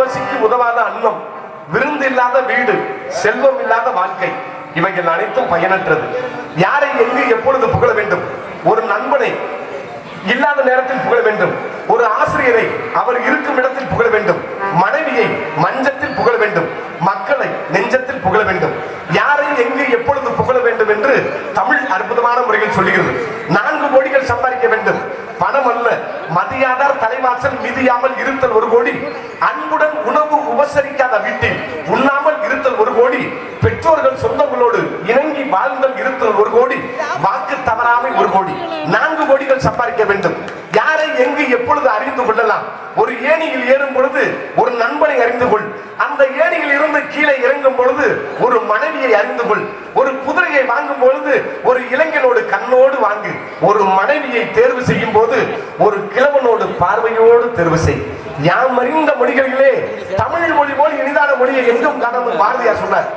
பசிக்கு உதவாத அன்னம் விருந்து இல்லாத வீடு செல்வம் இல்லாத வாழ்க்கை இவைகள் அனைத்தும் பயனற்றது. யாரை எங்கு எப்பொழுது புகழ வேண்டும்? ஒரு நண்பனை இல்லாத நேரத்தில் புகழ வேண்டும். ஒரு ஆசிரியரை அவர் இருக்கும் இடத்தில் புகழ வேண்டும். மனைவியை மஞ்சத்தில் புகழ வேண்டும். மக்களை நெஞ்சத்தில் புகழ வேண்டும். யாரை எங்கு எப்பொழுது புகழ வேண்டும் என்று தமிழ் அற்புதமான முறையில் சொல்லுகிறது நான்கு கோடிகள் சம்பாதிக்க வேண்டும். பணம் அல்ல மதியாதார் தலைவாசல் மிதியாமல் இருத்தல் ஒரு கோடி. உபசரிக்காத வீட்டில் உண்ணாமல் இருத்தல் ஒரு கோடி. பெற்றோர்கள் சொந்தங்களோடு இணங்கி வாழ்ந்தல் இருத்தல் ஒரு கோடி. வாக்கு தவறாமை ஒரு கோடி. நான்கு கோடிகள் சம்பாதிக்க வேண்டும். யாரை எங்கு எப்பொழுது அறிந்து கொள்ளலாம்? ஒரு ஏணியில் ஏறும் பொழுது ஒரு நண்பனை அறிந்து கொள். அந்த ஏணியில் இருந்து கீழே இறங்கும் பொழுது ஒரு மனைவியை அறிந்து கொள். ஒரு குதிரையை வாங்கும் பொழுது ஒரு இளைஞனோடு கண்ணோடு வாங்கு. ஒரு மனைவியை தேர்வு செய்யும் போது ஒரு கிழவனோடு பார்வையோடு தேர்வு செய். யாம் அறிந்த மொழிகளிலே தமிழ் மொழி போல் இனிதான மொழியை எங்கும் காணாமல் பாரதியார் சொன்னார்.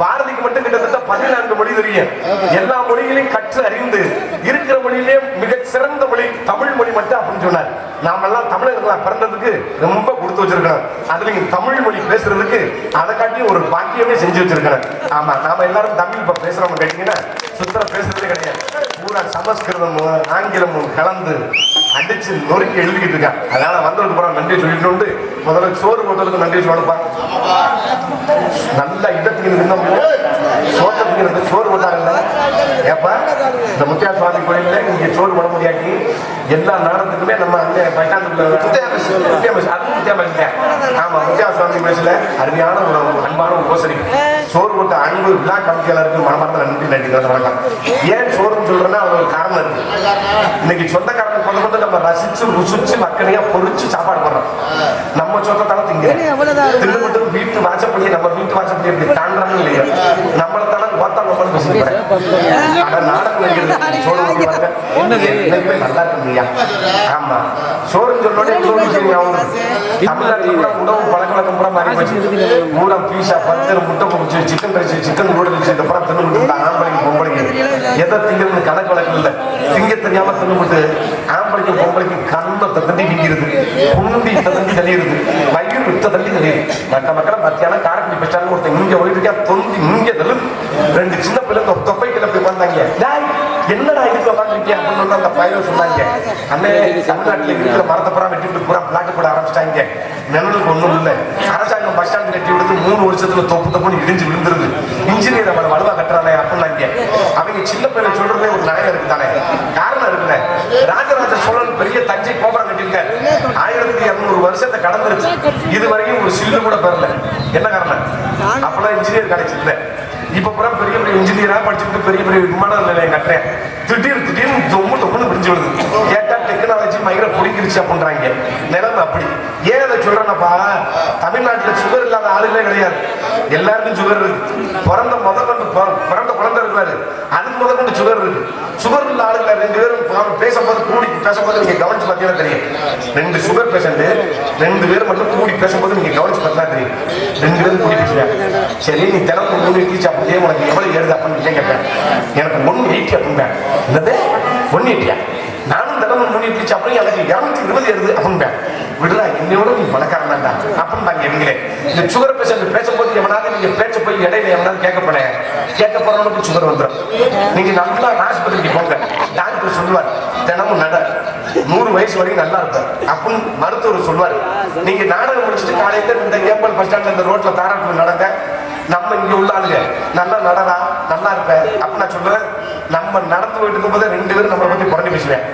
பாரதிக்கு மட்டும் கிட்டத்தட்ட பதினான்கு மொழி தெரியும். எல்லா மொழிகளையும் கற்று அறிந்து இருக்கிற மொழியிலே மிக சிறந்த மொழி தமிழ் மொழி மட்டும் அப்படின்னு சொன்னார். நாமெல்லாம் தமிழர்களா பிறந்ததுக்கு ரொம்ப கொடுத்து வச்சிருக்கோம் அதுல இங்க தமிழ் மொழி பேசுறதுக்கு அதை காட்டியும் ஒரு பாக்கியமே செஞ்சு வச்சிருக்கேன் ஆமா நாம எல்லாரும் தமிழ் இப்ப பேசுறோம் கேட்டீங்கன்னா சுத்தர பேசுறதே கிடையாது. பூரா சமஸ்கிருதமும் ஆங்கிலமும் கலந்து அடிச்சு நொறுக்கி எழுதிக்கிட்டு இருக்கான் அதனால வந்ததுக்கு அப்புறம் நன்றி சொல்லிட்டு உண்டு. முதல்ல சோறு போட்டதுக்கு நன்றி சொல்லப்பா நல்ல இடத்துக்கு இருந்தோம் சோட்டத்துக்கு இருந்து சோறு போட்டாங்கல்ல ஏப்பா இந்த முத்தியா சுவாமி கோயில்ல இங்க சோறு போட முடியாட்டி எல்லா நாடகத்துக்குமே நம்ம அங்கே பைக்காந்துக்குள்ள முத்தியா முத்தியா மெஸ் ஆமா முத்தியா சுவாமி மெஸ்ல அருமையான ஒரு அன்பான உபசரி சோறு போட்ட அன்பு விழா கமிட்டியாளருக்கு மனமார்ந்த நன்றி நன்றி வணக்கம். ஏன் சோறுன்னு சொல்றேன்னா அது ஒரு காரணம் இருக்கு. இன்னைக்கு சொந்தக்காரங்க கொண்டு நம்ம ரசிச்சு ருசிச்சு மக்களையா பொறிச்சு சாப்பாடு போடுறோம். நம்ம சொந்தத்தான திங்க தின்னு மட்டும் வீட்டு வாசப்படியே நம்ம வீட்டு வாசப்படியே இப்படி தாண்டறோம் இல்லையா? நம்மள தானே ஓத்தா நம்மளும் பேசிக்கிறேன் ஆனா நாடகம் சோறு நல்லா இருக்குங்கய்யா ஆமா. சோறுன்னு வருது. தமிழ்நாட்டுல கூட உணவு பழக்க வழக்கம் பூரா மாறி போச்சு பூரா பீஸா பர்கர் முட்டை பொரிச்சு சிக்கன் ரைஸ் சிக்கன் நூடுல்ஸ் இந்த படம் தின்னு ஆம்பளைக்கு பொம்பளைக்கு எதை திங்கிறது கணக்கு வழக்கு இல்லை திங்க தெரியாம தின்னுபிட்டு ஆம்பளைக்கு பொம்பளைக்கு கண்ணை தட்டி விங்கிறது குண்டி தட்டி தெளியுது வயிறு வித்த தள்ளி தெளியுது மற்ற மக்களை மத்தியானம் காரக்குடி பெற்றாலும் ஒருத்தன் இங்க ஓடிட்டு தொந்தி இங்க தள்ளு. ரெண்டு சின்ன பிள்ளை ஒரு தொப்பை கிட்ட போய் வந்தாங்க என்னடா இதுக்கு உட்காந்துருக்கியா அப்படின்னு அந்த பயிரை சொன்னாங்க. அண்ணே தமிழ்நாட்டில் இருக்கிற மரத்தை பூரா வெட்டி விட்டு பூரா பிளாட் போட ஆரம்பிச்சிட்டாங்க. நிழலுக்கு ஒன்றும் இல்லை. பஸ் ஸ்டாண்ட் கட்டி விடுத்து மூணு வருஷத்துல தொப்பு தொப்புன்னு இடிஞ்சு விழுந்துருது இன்ஜினியர் அவனை வலுவா கட்டுறானே அப்படின்னாங்க அவங்க சின்ன பிள்ளை சொல்றதே ஒரு நியாயம் இருக்குதானே? காரணம் இருக்குல்ல. ராஜராஜ சோழன் பெரிய தஞ்சை கோபுரம் கட்டியிருக்காரு. ஆயிரத்தி இருநூறு வருஷத்தை கடந்துருச்சு இது வரைக்கும் ஒரு சில்லு கூட பெறல. என்ன காரணம்? அப்பெல்லாம் இன்ஜினியர் கிடைச்சிருந்த இப்ப பூரா பெரிய பெரிய இன்ஜினியரா படிச்சுட்டு பெரிய பெரிய விமான நிலையம் கட்டுறேன். திடீர் திடீர்னு தொம்மு தொம்முன்னு பிரிஞ்சு விடுது வயிறை பிடிக்கிருச்சு அப்படின்றாங்க. நிலைமை அப்படி. ஏன் அதை சொல்றேன்னப்பா தமிழ்நாட்டில் சுகர் இல்லாத ஆளுகளே கிடையாது. எல்லாருக்கும் சுகர் இருக்கு. பிறந்த முத கொண்டு பிறந்த குழந்தை இருக்காரு அதுக்கு முத கொண்டு சுகர் இருக்கு. சுகர் உள்ள ஆளுகளை ரெண்டு பேரும் பேசும்போது கூடி பேசும்போது நீங்க கவனிச்சு பார்த்தீங்கன்னா தெரியும். ரெண்டு சுகர் பேஷண்ட் ரெண்டு பேரும் மட்டும் கூடி பேசும்போது நீங்க கவனிச்சு பார்த்தா தெரியும். ரெண்டு பேரும் கூடி பேசுறாங்க. சரி நீ திறந்து மூணு இட்லி அப்படியே உனக்கு எவ்வளவு ஏறுது அப்படின்னு கேட்பேன். எனக்கு ஒன் எயிட்டி அப்படின்பேன். என்னது? ஒன் எயிட்டியா நானும் தினமும் மூணு இட்லி எனக்கு இரநூத்தி இருபது எழுது அப்படின்பேன் விடுறா என்னையோட நீ பணக்காரன் தான்டா. அப்படின்பாங்க இவங்களே இந்த சுகர் பேஷண்ட் பேசும்போது எவனாவது நீங்க பேச்ச போய் இடையில எவனாவது கேட்க போனேன் கேட்க போறவனுக்கு சுகர் வந்துடும் நீங்க நல்லா ஆஸ்பத்திரிக்கு போங்க. டாக்டர் சொல்லுவார் தினமும் நட. நூறு வயசு வரைக்கும் நல்லா இருப்பார் அப்படின்னு மருத்துவர் சொல்லுவார். நீங்க நாடகம் முடிச்சுட்டு காலையில இந்த ஏம்பல் பஸ் ஸ்டாண்ட்ல இந்த ரோட்ல தாராட்டு நடங்க நம்ம இங்க உள்ள ஆளுங்க. நல்லா நடனா நல்லா இருப்ப அப்படின்னு நான் சொல்றேன் நம்ம நடந்து போயிட்டு இருக்கும்போது ரெண்டு பேரும் நம்மளை பத்தி குறைஞ்சு பேசுவேன்.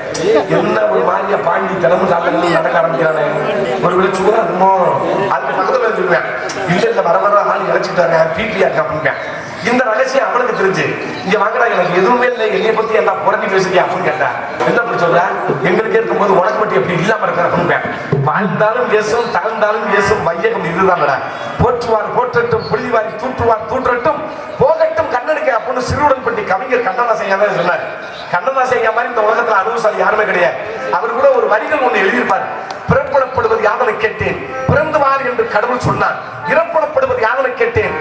என்ன ஒரு மாதிரியா பாண்டி தினமும் சாப்பிட்டு நடக்க ஆரம்பிக்கிறானே. ஒரு வேளை சுகர் அதுக்கு பக்கத்துல சொல்லுவேன் இல்ல இல்ல வர வர ஆள் இழைச்சிட்டாங்க பிபியா இருக்கா அப்படின்பேன் இந்த ரகசியம் அவனுக்கு தெரிஞ்சு. இங்க வாங்கடா எனக்கு எதுவுமே இல்லை. என்னை பத்தி எல்லாம் புரட்டி பேசுறியா அப்படின்னு கேட்டா என்ன அப்படி சொல்ற? எங்களுக்கு இருக்கும்போது உனக்கு மட்டும் எப்படி இல்லாம இருக்கிற வாழ்ந்தாலும் பேசும் தாழ்ந்தாலும் பேசும் வையகம் இதுதான்டா. போற்றுவார் போற்றட்டும் புழுதிவாரி தூற்றுவார் தூற்றட்டும் போகட்டும் கண்ணனுக்கு அப்படின்னு சிறுவுடன்பட்டி கவிஞர் கண்ணதாசன் ஐயா சொன்னார். கண்ணதாசன் ஐயா மாதிரி இந்த உலகத்துல அனுபவசாலி யாருமே கிடையாது. அவர் கூட ஒரு வரிகள் ஒண்ணு எழுதியிருப்பார். பிறப்புணப்படுவது யாதனை கேட்டேன். பிறந்து வார் என்று கடவுள் சொன்னார். இறப்புணப்படுவது யாதனை கேட்டேன்.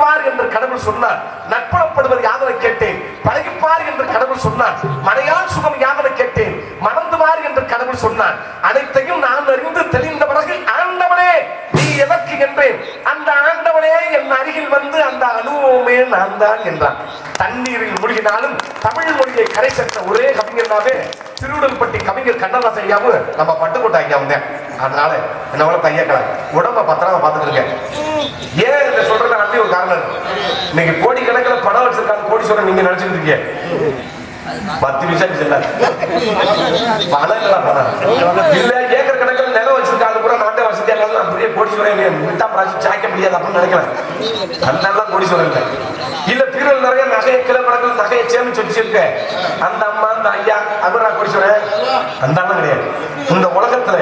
பழகுவார் என்று கடவுள் சொன்னார். நட்புறப்படுவர் யாதனை கேட்டேன்? பழகிப்பார் என்று கடவுள் சொன்னார். மனையால் சுகம் யாதனை கேட்டேன்? மணந்துவார் என்று கடவுள் சொன்னார். அனைத்தையும் நான் அறிந்து தெளிந்த பிறகு ஆண்டவனே நீ எதற்கு என்றேன் அந்த ஆண்டவனே என் அருகில் வந்து அந்த அனுபவமே நான் தான் என்றான். தண்ணீரில் மூழ்கினாலும் தமிழ் மொழியை கரை சேர்த்த ஒரே கவிஞர்னாவே திருவிடல்பட்டி கவிஞர் கண்ணதாசன் ஐயாவும் நம்ம பட்டுக்கோட்டை ஐயா வந்தேன் அதனால என்ன போல உடம்ப பத்திரமா பார்த்துட்டு இருக்கேன். ஏன் இதை சொல்றது ஒரு காரணம். இருக்கு இன்னைக்கு கோடி கணக்கில் பணம் வச்சிருக்காங்க கோடி சொல்ற நீங்க நினைச்சிட்டு இருக்கீங்க. பத்து நிமிஷம் செல்ல பணம் இல்ல பணம். இல்ல ஏக்கர் கணக்கில் நிலம் வச்சிருக்காங்க கூட நாட்டை வசதியா எல்லாம் அப்படியே சொல்றேன் விட்டா பிராசி சாய்க்க முடியாது அப்படின்னு நினைக்கிறேன். அந்த கோடீஸ்வரன் இல்லை. இல்ல பீரல் நிறைய நகையை கிலோ கணக்கில் நகையை சேமிச்சு வச்சிருக்க அந்த அம்மா அந்த ஐயா அவர் குடிச்சுறேன் அந்த அண்ணன் கிடையாது. இந்த உலகத்துல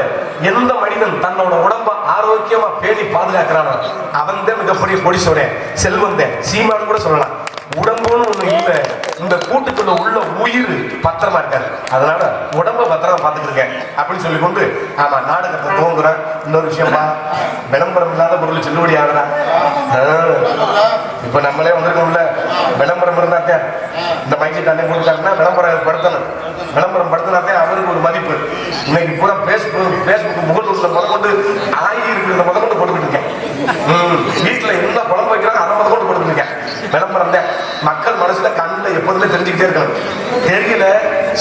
எந்த மனிதன் தன்னோட உடம்ப ஆரோக்கியமா பேணி பாதுகாக்கிறானோ அவன் தான் மிகப்பெரிய கோடீஸ்வரன் செல்வந்த. சீமான் கூட சொல்லலாம். உடம்புன்னு ஒண்ணு இல்ல. இந்த கூட்டுக்குள்ள உள்ள உயிர் பத்திரமா இருக்காது அதனால உடம்ப பத்திரமா பாத்துக்கிருங்க அப்படின்னு சொல்லி கொண்டு ஆமா நாடகத்தை தோங்குறேன் இன்னொரு விஷயமா விளம்பரம் இல்லாத பொருள் செல்லுபடி ஆகுறா இப்ப நம்மளே வந்திருக்கோம்ல. விளம்பரம் இருந்தாத்தே. இந்த மைக்கு தண்ணி கொடுத்தாருன்னா விளம்பரம் படுத்தணும். விளம்பரம் படுத்தினாத்தே அவருக்கு ஒரு மதிப்பு. இன்னைக்கு பூரா பேஸ்புக் பேஸ்புக் முகநூல்ல முதற்கொண்டு ஆயி இருக்கிறத முதற்கொண்டு போட்டுக்கிட்டு இருக்கேன். வீட்டில் என்ன குழம்பு வைக்கிறாங்க அதை முதற்கொண்டு போட்டுக்கிட்டு இருக்கேன். விளம்பரம் தான். மக்கள் மனசுல கண்ணில் எப்போதுமே தெரிஞ்சுக்கிட்டே இருக்கணும். தெரியல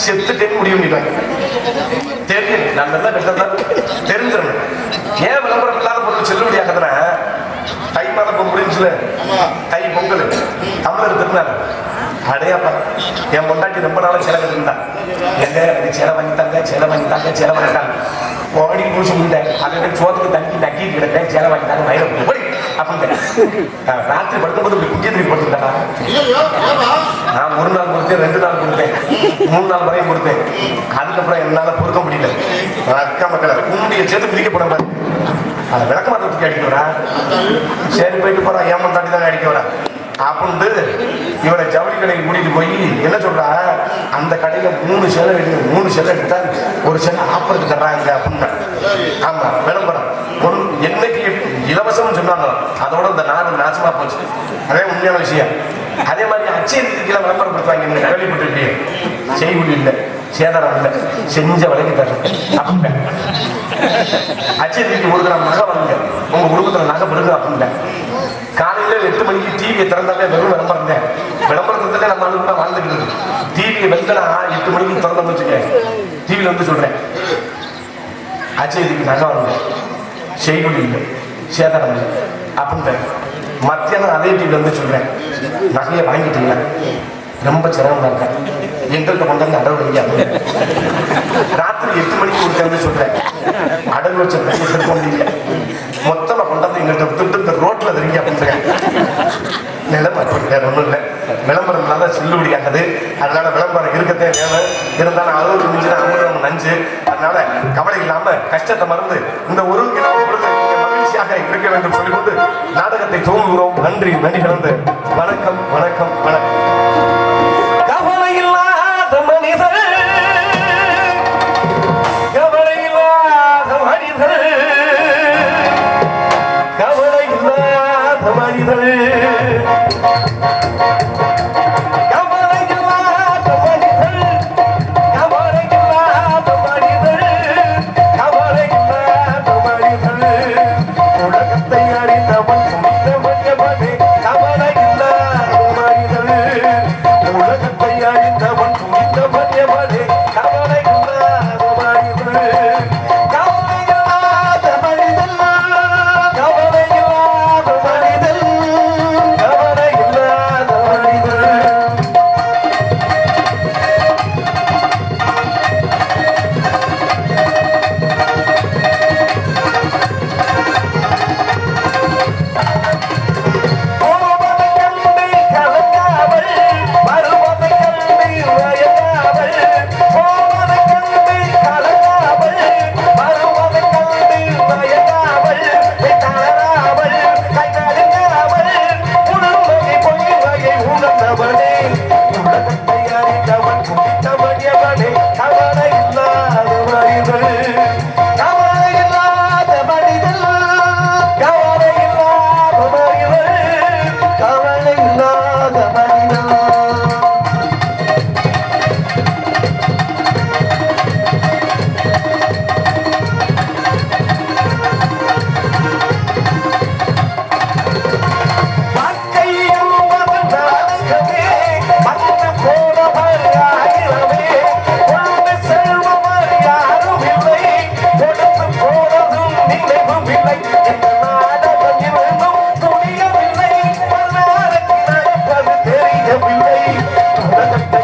செத்துட்டேன்னு முடிவு பண்ணிட்டாங்க. தெரியும் நல்லதான் கெட்டதா தெரிஞ்சிடணும். ஏன் விளம்பரம் இல்லாத பொருள் செல்லுபடி ஆகுதுன்னா முடிஞ்சுல தை பொங்கல். தமிழர் திருநாள். அடையாப்பா என் பொண்டாட்டி ரொம்ப நாளா சேலை கட்டிருந்தா எங்க? எனக்கு சேலை வாங்கி தாங்க சேலை வாங்கி தாங்க சேலை வாங்கி தாங்க. ஓடி குடிச்சு முட்டேன் அதை சோத்துக்கு தண்ணி நக்கி கிடந்தேன். சேலை வாங்கி தாங்க வயிறு போய் அப்படின்னு ராத்திரி படுக்கும்போது இப்படி குட்டியை தூக்கி படுத்துட்டா நான் ஒரு நாள் கொடுத்தேன் ரெண்டு நாள் கொடுத்தேன் மூணு நாள் வரையும் கொடுத்தேன். அதுக்கப்புறம் என்னால பொறுக்க முடியல. அக்கா மக்களை குண்டியை சேர்த்து பிரிக்க அதை விளக்க மாற்றத்துக்கு அடிக்கிறா அடிக்க சரி போயிட்டு போறா ஏமன் தாண்டி அடிக்க வரா. அப்படின்ட்டு இவனை ஜவுளி கடைக்கு கூட்டிட்டு போய் என்ன சொல்றா? அந்த கடையில மூணு செலை எடுத்து மூணு செலை எடுத்தா ஒரு சேலை ஆப்பருக்கு தர்றாங்க அப்படின்னா. ஆமா விளம்பரம். ஒரு என்னைக்கு இலவசம்னு சொன்னாங்க. அதோட இந்த நாடு நாசமா போச்சு. அதே உண்மையான விஷயம். அதே மாதிரி அச்சேரிக்கெல்லாம் விளம்பரப்படுத்துவாங்க நீங்க கேள்விப்பட்டிருப்பீங்க. செய்குடி இல்லை சேதாரம் இல்லை செஞ்ச விலைக்கு தரேன் அப்படின்ட்டு அச்சேரிக்கு ஒரு கிராம் நகை வாங்க உங்க குடும்பத்துல நகை பெருங்க அப்படின்ட்டு காலையில எட்டு மணிக்கு டிவியை திறந்தாலே வெறும் விளம்பரம் தான் விளம்பரத்துல நம்ம ஆளுங்க வாழ்ந்துட்டு வாழ்ந்துக்கிட்டு இருக்கு. டிவியை வெந்தனா எட்டு மணிக்கு திறந்தோம்னு வச்சுக்க டிவியில வந்து சொல்றேன். அச்சேரிக்கு நகை வாங்க செய்குடி இல்லை. சேதாரம் இல்லை. அப்படின்ட்டு மத்தியானம் அதே டிவியில வந்து சொல்றேன். நகையை வாங்கிட்டீங்களா? ரொம்ப சிரமமா இருக்கேன். எங்கள்கிட்ட கொண்டு வந்து அடவு வைங்க. ராத்திரி எட்டு மணிக்கு கொடுத்தேன்னு சொல்றேன். அடகு வச்ச நகையை போனீங்க முடியல மொத்தமா கொண்டாந்து எங்கள்கிட்ட விட்டுட்டு இந்த ரோட்ல தெரிஞ்சு அப்படின்றேன் நிலைமை அப்படி வேற ஒண்ணும் இல்லை. விளம்பரம் இல்லாத செல்லுபடி ஆகுது. அதனால விளம்பரம் இருக்கத்தே வேலை இருந்தாலும் அறுபது மிஞ்சினா ஐம்பது நஞ்சு. அதனால கவலை இல்லாம கஷ்டத்தை மறந்து இந்த ஒரு கிலோ மகிழ்ச்சியாக இருக்க வேண்டும் சொல்லிக்கொண்டு நாடகத்தை துவங்குகிறோம். நன்றி நன்றி கலந்து. வணக்கம் வணக்கம் வணக்கம். மனிதன் உலகத்தை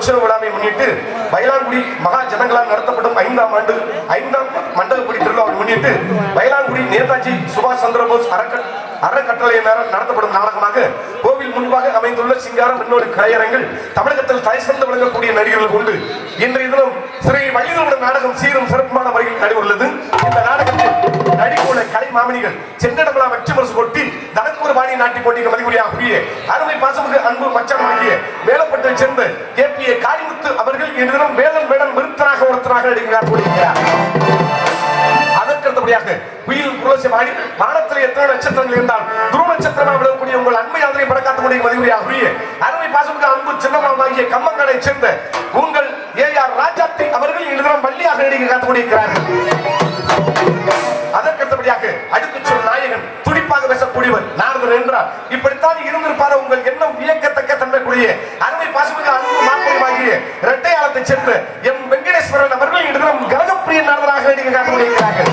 உற்சவ விழாவை முன்னிட்டு மயிலாங்குடி மகா ஜனங்களால் நடத்தப்படும் ஐந்தாம் ஆண்டு ஐந்தாம் மண்டல குடி திருவிழாவை முன்னிட்டு மயிலாங்குடி நேதாஜி சுபாஷ் சந்திரபோஸ் அறக்க அறக்கட்டளையினர் நடத்தப்படும் நாடகமாக கோவில் முன்பாக அமைந்துள்ள சிங்காரம் இன்னொரு கலையரங்கில் தமிழகத்தில் தலை சிறந்து விளங்கக்கூடிய நடிகர்கள் உண்டு. இன்றைய தினம் சிறை வள்ளிதோட நாடகம் சீரும் சிறப்புமான வரையில் நடைபெறுள்ளது இந்த நாடகத்தில் நடிகோல கலை மாமணிகள் சென்னடமலா வெற்றி பரிசு கொட்டி தனக்கூர் பாணி நாட்டி போட்டிக்கு மதிமுடியாக அருமை பாசமுக்கு அன்பு மச்சான் ஆகிய வேலப்பட்டை சேர்ந்த கே பி ஏ காளிமுத்து அவர்கள் இன்றும் வேலன் வேடன் விருத்தராக ஒருத்தராக நடிக்கிறார் அதற்கு அடுத்தபடியாக புரட்சி வானத்தில் எத்தனை நட்சத்திரங்கள் இருந்தால் துருவ நட்சத்திரமாக உங்கள் அருமை அன்பு சின்னமாகிய கம்மங்களை சேர்ந்த உங்கள் ஏ ஆர் ராஜாத்தி அவர்கள் இன்று தினம் வள்ளியாக நடிக்க காத்துக்கொண்டிருக்கிறார்கள் அதற்கடுத்தபடியாக அடுத்து சொல் நாயகன் துடிப்பாக பேசக்கூடியவர் நாரதர் என்றார். இப்படித்தான் இருந்திருப்பார உங்கள் எண்ணம் வியக்கத்தக்க தன்மைக்குரிய அருமை இரட்டையாளத்தை சென்று எம் வெங்கடேஸ்வரன் அவர்கள் இடம் கரகப்பிரிய நாரதராக நடிக்க காத்துக்கொண்டிருக்கிறார்கள்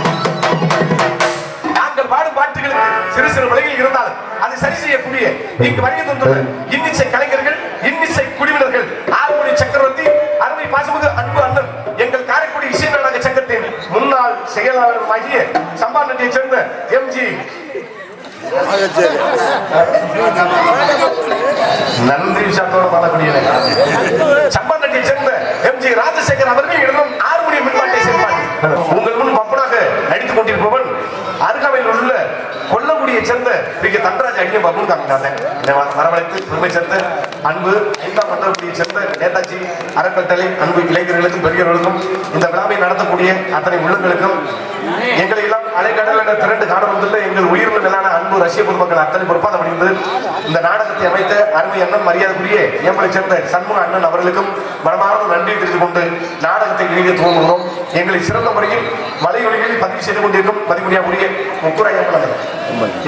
நாங்கள் பாடும் பாட்டுகளுக்கு சிறு சிறு விலையில் இருந்தாலும் அதை சரி செய்யக்கூடிய இங்கு வருகை தந்துள்ள இன்னிசை கலைஞர்கள் இன்னிசை குடிவினர்கள் ஆறுமணி சக்கரவர்த்தி அருமை பாசமிகு அன்பு அண்ணன் எங்கள் காரைக்குடி இசை நாடக சங்கத்தின் முன்னாள் செயலாளருமாகிய சம்பாநட்டியை சேர்ந்த எம்ஜி நன்றி விஷயத்தோடு பாடக்கூடிய சம்பாநட்டியை சேர்ந்த எம்ஜி ராஜசேகர் அவர்கள் இடமும் ஆறுமணி மின்பாட்டை சேர்ப்பார் உங்கள் முன் பப்பனாக நடித்துக் கொண்டிருப்பவன் அருகாமையில் உள்ள கொல்லக்கூடிய சேர்ந்த மிக தன்ராஜ் அடிய பப்புன் காமிட்டாங்க வரவழைத்து பெருமை சேர்ந்த அன்பு ஐந்தாம் மண்டலக்குடியை சேர்ந்த நேதாஜி அறக்கட்டளை அன்பு இளைஞர்களுக்கும் பெரியவர்களுக்கும் இந்த விழாவை நடத்தக்கூடிய அத்தனை உள்ளங்களுக்கும் எங்களை அலைக்கடல் என்ற திரண்டு காணவதில்லை எங்கள் உயிரில் மேலான அன்பு ரஷ்ய பொதுமக்கள் அத்தனை பொறுப்பாக அமைந்தது இந்த நாடகத்தை அமைத்த அருமை அண்ணன் மரியாதைக்குரிய ஏமலை சேர்ந்த சண்முக அண்ணன் அவர்களுக்கும் மனமார்ந்த நன்றியை தெரிந்து கொண்டு நாடகத்தை இணைய துவங்குகிறோம் எங்களை சிறந்த முறையில் வலையொலிகளில் பதிவு செய்து கொண்டிருக்கும் மதிமுடியாவுடைய முக்குரா ஏம்பல்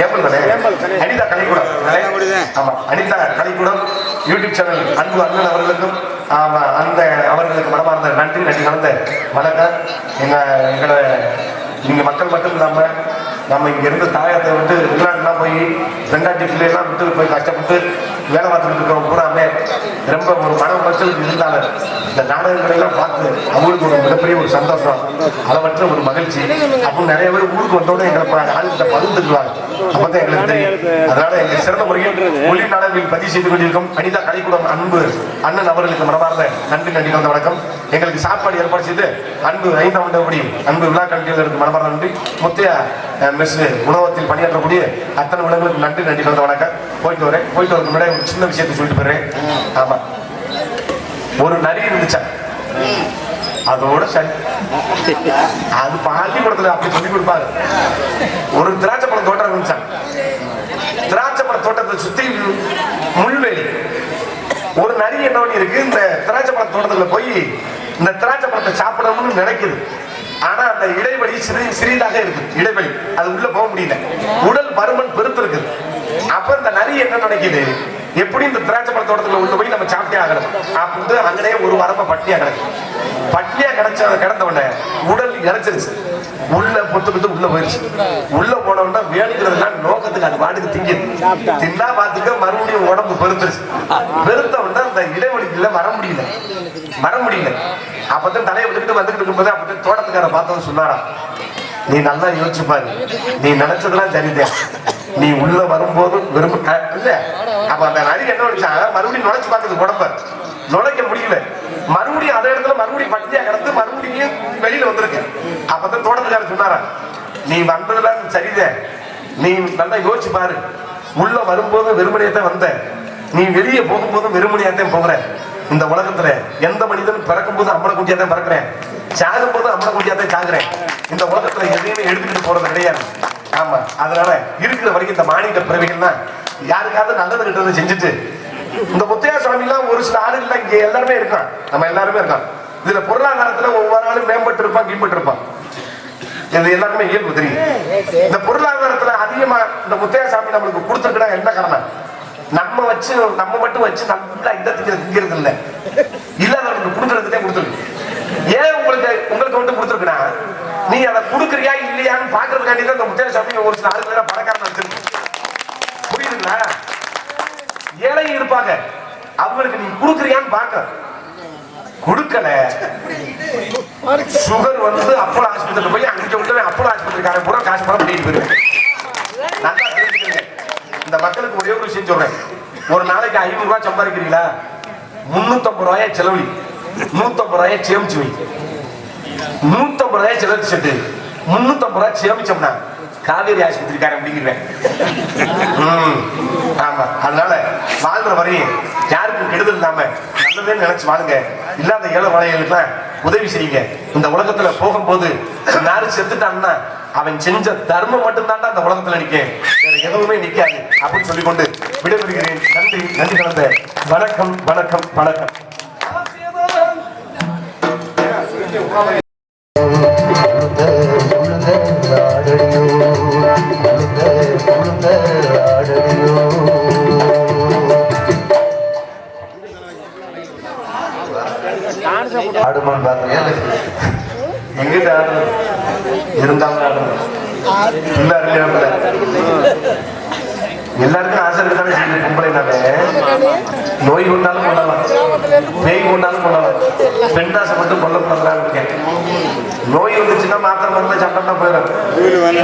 ஏம்பல் தானே அனிதா கலைக்கூடம். ஆமா அனிதா கலைக்கூடம் யூடியூப் சேனல் அன்பு அண்ணன் அவர்களுக்கும் ஆமா அந்த அவர்களுக்கு மனமார்ந்த நன்றி நன்றி கலந்த வணக்கம். எங்க எங்களை இங்க மக்கள் மட்டும் இல்லாம நம்ம இங்கேருந்து தாயத்தை விட்டு வெளிநாட்டுலாம் போய் வெங்காட்டி பிள்ளையெல்லாம் விட்டு போய் கஷ்டப்பட்டு வேலை பார்த்துட்டு இருக்கிறோம் பூராமே ரொம்ப ஒரு மன உளைச்சல் இருந்தாலும் இந்த நாடகங்களெல்லாம் பார்த்து அவங்களுக்கு ஒரு மிகப்பெரிய ஒரு சந்தோஷம். அளவற்ற ஒரு மகிழ்ச்சி. அப்போ நிறைய பேர் ஊருக்கு வந்தோடனே எங்களை ஆளுகிட்ட பகிர்ந்துக்குவாங்க. அப்பதான் எங்களுக்கு தெரியும். அதனால எங்க சிறந்த முறையில் மொழி நாடகங்களில் பதிவு செய்து கொண்டிருக்கும் அனிதா கலைக்கூடம் அன்பு அண்ணன் அவர்களுக்கு மனமார்ந்த நன்றி நன்றி கலந்த வணக்கம். எங்களுக்கு சாப்பாடு ஏற்பாடு செய்து அன்பு ஐந்தாம் ஆண்டு அன்பு விழா கல்வியாளருக்கு மனமார்ந்த நன்றி. முத்தையா மிஸ் உணவகத்தில் பணியாற்றக்கூடிய அத்தனை விலங்குகளுக்கு நன்றி நன்றி கலந்த வணக்கம். போயிட்டு வரேன். போயிட்டு வரதுக்கு முன்னாடி ஒரு சின்ன விஷயத்தை சொல்லிட்டு போறேன் ஆமா. ஒரு நரி இருந்துச்சா? அதோட சரி அது பள்ளிக்கூடத்துல அப்படி சொல்லி கொடுப்பாரு. ஒரு திராட்சை பழம் தோட்டம் இருந்துச்சா? திராட்சை பழ தோட்டத்தை சுத்தி முள்வெளி ஒரு நரி என்ன பண்ணி இருக்கு இந்த திராட்சை பழ தோட்டத்துல போய் இந்த திராட்சை பழத்தை சாப்பிடணும்னு நினைக்குது. ஆனா அந்த இடைவெளி சிறு சிறியதாக இருக்கு இடைவெளி. அது உள்ள போக முடியல. உடல் பருமன் பெருத்து இருக்குது. அப்ப இந்த நரி என்ன நினைக்குது? எப்படி இந்த திராட்சை பழ தோட்டத்துல உள்ள போய் நம்ம சாப்பிட்டே ஆகணும்? அப்படின்னு அங்கனே ஒரு வாரமா பட்டினியா கிடக்கு. பட்டினியா கிடைச்ச கிடந்த உடனே உடல் இறைச்சிருச்சு உள்ள பொத்து பொத்து உள்ள போயிருச்சு. உள்ள போன உடனே வேணுங்கிறதுலாம் நோக்கத்துக்கு அது பாட்டுக்கு திங்கிது. தின்னா பாத்துக்க மறுபடியும் உடம்பு பெருத்துருச்சு பெருத்த உடனே அந்த இடைவெளிக்குள்ள வர முடியல. வர முடியல. அப்பதான் தலையை விட்டுக்கிட்டு வந்துகிட்டு இருக்கும்போது அப்பதான் தோட்டத்துக்கார பார்த்தவன் சொன்னாராம் நீ நல்லா யோசிச்சு பாரு நீ நினைச்சதெல்லாம் சரிதான் நீ உள்ள வரும்போது விரும்ப இல்ல. அப்ப அந்த நரி என்ன நினைச்சா மறுபடியும் நுழைச்சு பார்த்தது உடம்ப நுழைக்க முடியல. மறுபடியும் அதே இடத்துல மறுபடியும் பட்டியா கிடந்து மறுபடியும் வெளியில வந்திருக்கு. அப்பதான் தோட்டத்துக்கார சொன்னாரா நீ வந்ததெல்லாம் சரிதான் நீ நல்லா யோசிச்சு பாரு. உள்ள வரும்போது வெறுமனையத்தான் வந்த நீ வெளியே போகும்போதும் வெறுமனையாத்தான் போகிற. இந்த உலகத்துல எந்த மனிதனும் பிறக்கும் போது அம்மனை குட்டியாத்தான் பிறக்கிறேன். சாகும் போது அம்மனை குட்டியாத்தான் சாகுறேன். இந்த உலகத்துல எதையுமே எடுத்துக்கிட்டு போறது கிடையாது. ஆமா அதனால இருக்கிற வரைக்கும் இந்த மாநில பிறவிகள்னா யாருக்காவது நல்லது கிட்டது செஞ்சுட்டு இந்த முத்தையா சுவாமி எல்லாம் ஒரு சில ஆளுகள் இங்க எல்லாருமே இருக்கான். நம்ம எல்லாருமே இருக்கான். இதுல பொருளாதாரத்துல ஒவ்வொரு ஆளும் மேம்பட்டு இருப்பான் கீழ்பட்டு இருப்பான். இது எல்லாருமே இயல்பு தெரியும். இந்த பொருளாதாரத்துல அதிகமா இந்த முத்தையா சாமி நம்மளுக்கு கொடுத்துருக்கா என்ன காரணம் நம்ம வச்சு நம்ம மட்டும் வச்சு நல்லா இந்த திங்கிறது இல்ல இல்லாதவங்களுக்கு கொடுக்கறதுக்கே கொடுத்துருக்கு ஏன் உங்களுக்கு உங்களுக்கு வந்து கொடுத்துருக்குன்னா நீ அதை கொடுக்குறியா இல்லையான்னு பாக்குறதுக்காண்டி தான் இந்த முத்தையா சாமி ஒரு சில ஆளுங்க பணக்காரன் வச்சிருக்கு புரியுதுங்களா? ஏழை இருப்பாங்க அவங்களுக்கு நீ கொடுக்குறியான்னு பார்க்க கொடுக்கல. சுகர் வந்து அப்போலோ ஆஸ்பத்திரி போய் அங்க விட்டு அப்போலோ ஆஸ்பத்திரிக்காரன் பூரா காசு பணம் பண்ணிட்டு போயிருவேன் நல்லா தெரிஞ்சுக்கங்க இந்த மக்களுக்கு ஒரே ஒரு விஷயம் சொல்றேன். ஒரு நாளைக்கு ஐநூறு ரூபாய் சம்பாதிக்கிறீங்களா? முன்னூத்தம்பது ரூபாய செலவழி நூத்தம்பது ரூபாய சேமிச்சு வை. நூத்தம்பது ரூபாய் செலவு செட்டு முன்னூத்தம்பது ரூபாய் சேமிச்சோம்னா காவேரி ஆஸ்பத்திரிக்காரன் அப்படிங்கிறேன் ஆமா. அதனால வாழ்ற வரையும் யாருக்கும் கெடுதல் இல்லாம நல்லதே நினைச்சு வாழுங்க. இல்லாத ஏழை வாழைகளுக்குலாம் உதவி செய்யுங்க. இந்த உலகத்துல போகும்போது யாரும் செத்துட்டான்னா அவன் செஞ்ச தர்மம் மட்டும்தான்டா அந்த உலகத்துல நிக்க. வேற எதுவுமே நிக்காது. அப்படின்னு சொல்லிக்கொண்டு விடைபெறுகிறேன். நன்றி நன்றி கலந்த. வணக்கம் வணக்கம் வணக்கம். ஆடுமான்னு பாக்குறியா எங்கிட்ட ஆடுறது இருந்தாலும் ஆடுறது எல்லாருமே ஆடல எல்லாருக்கும் ஆசை இருக்கதானே செய்யுது கும்பலைனாலே நோய் கொண்டாலும் கொள்ளலாம் பேய் கொண்டாலும் கொள்ளலாம் பெண்டாசை மட்டும் கொல்லப்படலாம் இருக்கேன். நோய் வந்துச்சுன்னா மாத்திரை மருந்து சாப்பிட்டா போயிடும்.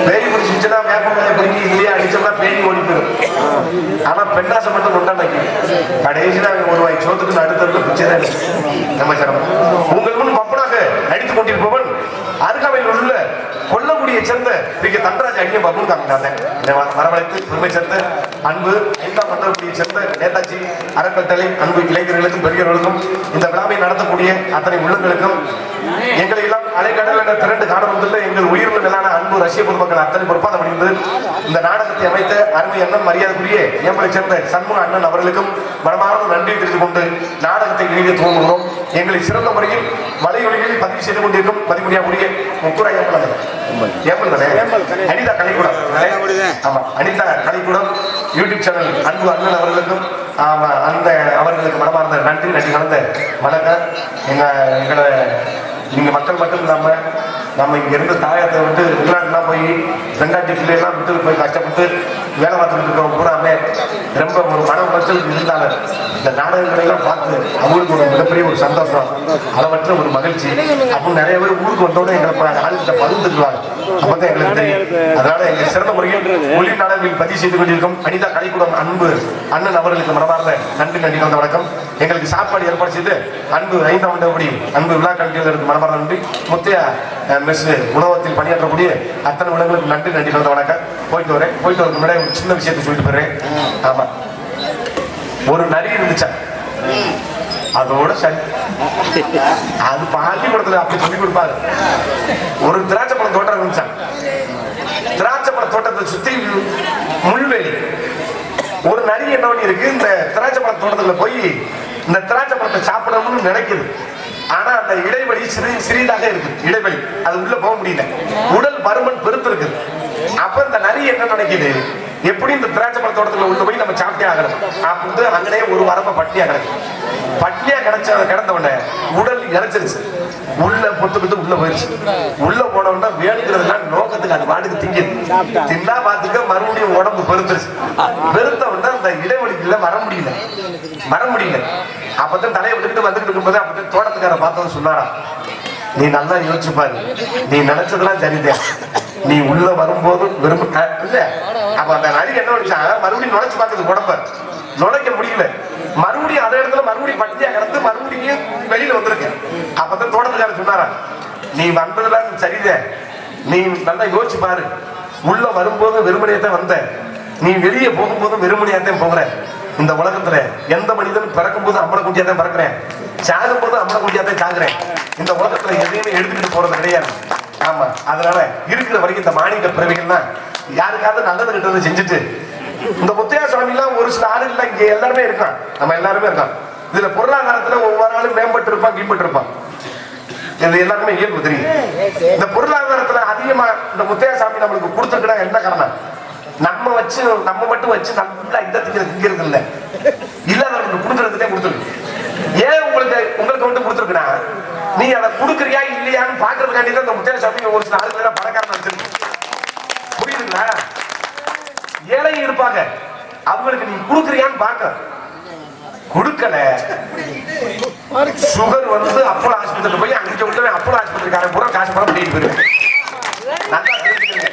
பேய் பிடிச்சிச்சுன்னா வேப்பமலை பிடிக்கி இல்லையா அடிச்சோம்னா பேய் ஓடி போயிடும். ஆனா பெண்டாசை மட்டும் கொண்டாடி கடைசியில் அவங்க ஒரு வாய் சோத்துக்கு அடுத்த பிச்சை தான் நம்ம சிரமம். நடித்துக் கொண்டிருப்பவன் அருகாமையில் உள்ள கொல்லக்கூடிய சேர்ந்த மிக தண்டராஜ் அடிய பபுன் காமிட்டாங்க வரவழைத்து பெருமை சேர்ந்த அன்பு ஐந்தாம் மண்டலக்குடியை சேர்ந்த நேதாஜி அறக்கட்டளை அன்பு இளைஞர்களுக்கும் பெரியவர்களுக்கும் இந்த விழாவை நடத்தக்கூடிய அத்தனை உள்ளங்களுக்கும் எங்களை எல்லாம் அலைக்கடல் என்ற திரண்டு காண வந்துள்ள எங்கள் உயிரில் மேலான அன்பு ரஷ்ய பொதுமக்கள் அத்தனை பொறுப்பாக முடிந்தது இந்த நாடகத்தை அமைத்த அருமை அண்ணன் மரியாதைக்குரிய ஏம்பலை சேர்ந்த சண்முக அண்ணன் அவர்களுக்கும் மனமார்ந்த நன்றி தெரிவித்துக் கொண்டு நாடகத்தை வெளியே துவங்குகிறோம் எங்களை சிறந்த முறையில் வலையொலிகளில் பதிவு செய்து கொண்டிருக்கும் மதிமுடியாக்கூடிய முக்குரா ஏம்பல் ஏம்பல் அனிதா கலைக்கூடம். ஆமா அனிதா கலைக்கூடம். யூடியூப் சேனல் அன்பு அண்ணன் அவர்களுக்கும் ஆமா அந்த அவர்களுக்கு மனமார்ந்த நன்றி நன்றி கலந்த வணக்கம். எங்க எங்களை நீங்க மக்கள் மட்டும் இல்லாம நம்ம இங்க இருந்து தாயத்தை விட்டு வெளிநாட்டுலாம் போய் பெண்டாட்டி பிள்ளைலாம் விட்டு போய் கஷ்டப்பட்டு வேலை பார்த்துட்டு இருக்கவங்க பூராமே ரொம்ப ஒரு மன உளைச்சல் இருந்தாலும் இந்த நாடகங்களை எல்லாம் பார்த்து அவங்களுக்கு ஒரு மிகப்பெரிய ஒரு சந்தோஷம் அளவற்ற ஒரு மகிழ்ச்சி. அப்போ நிறைய பேர் ஊருக்கு வந்தோடனே எங்களை ஆளுகிட்ட பகிர்ந்துக்குவாங்க. அப்பதான் எங்களுக்கு தெரியும். அதனால எங்க சிறந்த முறையில் ஒளி நாடகங்களில் பதிவு செய்து கொண்டிருக்கும் அனிதா கலைக்கூடம் அன்பு அண்ணன் அவர்களுக்கு மனமார்ந்த நன்றி நன்றி கலந்த வணக்கம். எங்களுக்கு சாப்பாடு ஏற்பாடு செய்து அன்பு ஐந்தாம் மண்டபடி அன்பு விழா கல்வியாளருக்கு மனமார்ந்த நன்றி. முத்தையா மெஸ் உணவகத்தில் பணியாற்றக்கூடிய அத்தனை விலங்குகளுக்கு நன்றி நன்றி கலந்த வணக்கம். போயிட்டு வரேன். போயிட்டு வரதுக்கு முன்னாடி ஒரு சின்ன விஷயத்தை சொல்லிட்டு போறேன் ஆமா. ஒரு நரி இருந்துச்சா? அதோட சரி. அது பள்ளிக்கூடத்துல அப்படி சொல்லி கொடுப்பாரு. ஒரு திராட்சை பழம் தோட்டம் இருந்துச்சான் திராட்சை பழ தோட்டத்தை சுத்தி முள்வேலி ஒரு நரி என்ன பண்ணி இருக்கு இந்த திராட்சை பழ தோட்டத்துல போய் இந்த திராட்சை பழத்தை சாப்பிடணும்னு நினைக்குது. ஆனா அந்த இடைவெளி சிறு சிறியதாக இருக்கு. இடைவெளி. அது உள்ள போக முடியல. உடல் பருமன் பெருத்து இருக்குது. அப்ப இந்த நரி என்ன நினைக்குது? எப்படி இந்த திராட்சை பழ தோட்டத்துல உள்ள போய் நம்ம சாப்பிட்டே ஆகணும்? அப்படின்னு அங்கனே ஒரு வரப்ப பட்டியா கிடக்கு. பட்டியா கிடைச்ச கிடந்த உடனே உடல் இறைச்சிருச்சு. உள்ள பொத்துக்கிட்டு உள்ள போயிருச்சு. உள்ள போன உடனே வேணுங்கிறதுலாம் நோக்கத்துக்கு அது பாட்டுக்கு திங்குது. தின்னா பாத்துக்க மறுபடியும் உடம்பு பெருத்துருச்சு பெருத்த உடனே அந்த இடைவெளிக்குள்ள வர முடியல. வர முடியல. அப்பதான் தலையை விட்டுக்கிட்டு வந்துகிட்டு இருக்கும்போது அப்பதான் தோட்டத்துக்கார பார்த்தவன் சொன்னாரா நீ நல்லா யோசிச்சு பாரு. நீ நினைச்சதெல்லாம் சரிதான். நீ உள்ள வரும்போது விரும்ப இல்ல. அப்ப அந்த நரி என்ன நினைச்சான் மறுபடியும் நுழைச்சு பார்க்குது உடம்ப. நுழைக்க முடியல. மறுபடியும் அதே இடத்துல மறுபடியும் பட்டியா கிடந்து மறுபடியும் வெளியில வந்திருக்கு. அப்பதான் தோட்டத்துக்காரர் சொன்னாரா நீ வந்ததெல்லாம் சரித நீ நல்லா யோசிச்சு பாரு. உள்ள வரும்போது வெறுமனையத்தான் வந்த. நீ வெளியே போகும்போதும் வெறுமனையாத்தான் போகிற. இந்த உலகத்துல எந்த மனிதனும் பிறக்கும் போது அம்மனை குட்டியா தான் பிறக்கிறேன். சாகும் போது அம்மனை குட்டியா தான் சாகுறேன். இந்த உலகத்துல எதையுமே எடுத்துக்கிட்டு போறது கிடையாது. ஆமா அதனால இருக்கிற வரைக்கும் இந்த மாநில பிறவிகள்லாம் யாருக்காவது நல்லது கிட்டது செஞ்சுட்டு இந்த முத்தையா சுவாமி எல்லாம் ஒரு சில ஆளுகள் இங்க எல்லாருமே இருக்கான். நம்ம எல்லாருமே இருக்கான். இதுல பொருளாதாரத்துல ஒவ்வொரு ஆளும் மேம்பட்டு இருப்பான் கீழ்பட்டு இருப்பான் இது எல்லாருமே இயல்பு தெரியும். இந்த பொருளாதாரத்துல அதிகமா இந்த முத்தையா சாமி நம்மளுக்கு கொடுத்துருக்கா என்ன காரணம்? நம்ம வச்சு நம்ம மட்டும் வச்சு நல்லா இந்த திங்கிறது திங்கிறது இல்ல இல்லாதவங்களுக்கு கொடுக்கறதுக்கே கொடுத்துருக்கு. ஏன் உங்களுக்கு உங்களுக்கு வந்து கொடுத்துருக்குன்னா நீ அதை கொடுக்குறியா இல்லையான்னு பாக்குறதுக்காண்டி தான் ஒரு சில ஆளுங்க பணக்காரன் வச்சிருக்கு புரியுதுங்களா? ஏழை இருப்பாங்க. அவங்களுக்கு நீ கொடுக்குறியான்னு பார்க்க கொடுக்கல. சுகர் வந்து அப்போலோ ஆஸ்பத்திரி போய் அங்கே விட்டு அப்போலோ ஆஸ்பத்திரிக்காரன் பூரா காசு பணம் பண்ணிட்டு நல்லா தெரிஞ்சுக்கங்க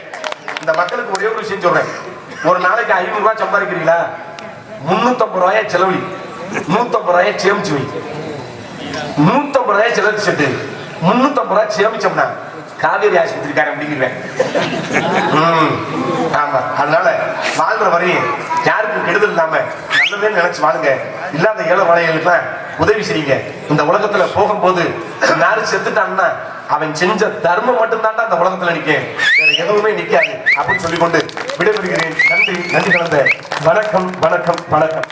இந்த மக்களுக்கு ஒரே ஒரு விஷயம் சொல்றேன். ஒரு நாளைக்கு ஐநூறு ரூபாய் சம்பாதிக்கிறீங்களா? முன்னூத்தம்பது ரூபாய செலவழி நூத்தம்பது ரூபாய சேமிச்சு வை. நூத்தம்பது ரூபாய் செலவு செட்டு முன்னூத்தம்பது ரூபாய் சேமிச்சோம்னா காவேரி ஆஸ்பத்திரிக்காரன் பிடிக்கிறேன் ம், ஆமா அதனால வாழ்ற வரையும் யாருக்கும் கெடுதல் இல்லாம நல்லதே நினைச்சு வாழுங்க. இல்லாத ஏழை வளையலுக்குலாம் உதவி செய்யுங்க. இந்த உலகத்துல போகும்போது யாரு செத்துட்டான்னா அவன் செஞ்ச தர்மம் மட்டும்தான்டா இந்த உலகத்துல நிக்க வேற எதுவுமே நிக்காது அப்படின்னு சொல்லிக்கொண்டு விடைபெறுகிறேன். நன்றி நன்றி கலந்த. வணக்கம் வணக்கம் வணக்கம்.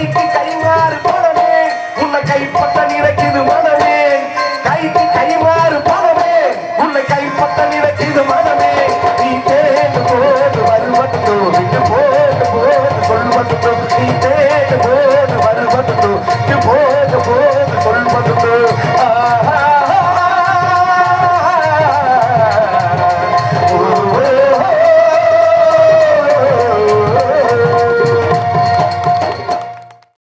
கைக்கு